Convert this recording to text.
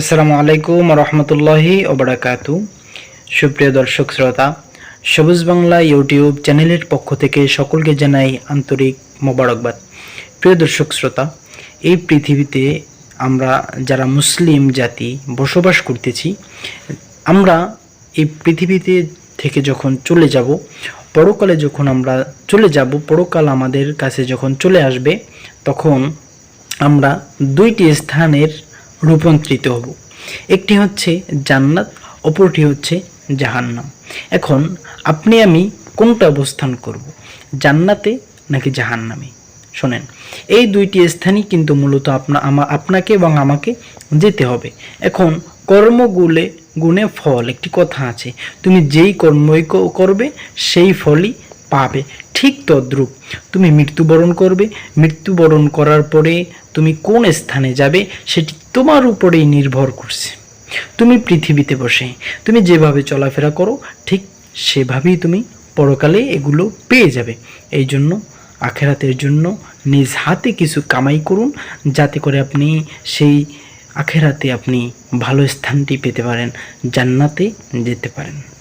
আসসালামু আলাইকুম রহমতুল্লাহি ওবরাকাতু সুপ্রিয় দর্শক, শ্রোতা, সবুজ বাংলা ইউটিউব চ্যানেলের পক্ষ থেকে সকলকে জানাই আন্তরিক মোবারকবাদ। প্রিয় দর্শক, শ্রোতা, এই পৃথিবীতে আমরা যারা মুসলিম জাতি বসবাস করতেছি, আমরা এই পৃথিবীতে থেকে যখন চলে যাব, পরকালে যখন আমরা চলে যাব, পরকাল আমাদের কাছে যখন চলে আসবে, তখন আমরা দুইটি স্থানের রূপান্তরিত হব। একটি হচ্ছে জান্নাত, অপরটি হচ্ছে জাহান্নাম। এখন আপনি, আমি কোনটা অবস্থান করব, জান্নাতে নাকি জাহান্নামে? শোনেন, এই দুইটি স্থানই কিন্তু মূলত আপনা, আমা, আপনাকে এবং আমাকে যেতে হবে। এখন কর্মগুলে গুণে ফল, একটি কথা আছে, তুমি যেই কর্মই করবে, সেই ফলই পাবে। ঠিক তদ্রূপ। তুমি মৃত্যুবরণ করবে। মৃত্যুবরণ করার পরে তুমি কোন স্থানে যাবে সেটি তোমার উপরেই নির্ভর করছে। তুমি পৃথিবীতে বসে, তুমি যেভাবে চলাফেরা করো, ঠিক সেভাবেই তুমি পরকালে এগুলো পেয়ে যাবে। এই জন্য আখেরাতের জন্য নিজ হাতে কিছু কামাই করুন, যাতে করে আপনি সেই আখেরাতে আপনি ভালো স্থানটি পেতে পারেন, জান্নাতে যেতে পারেন।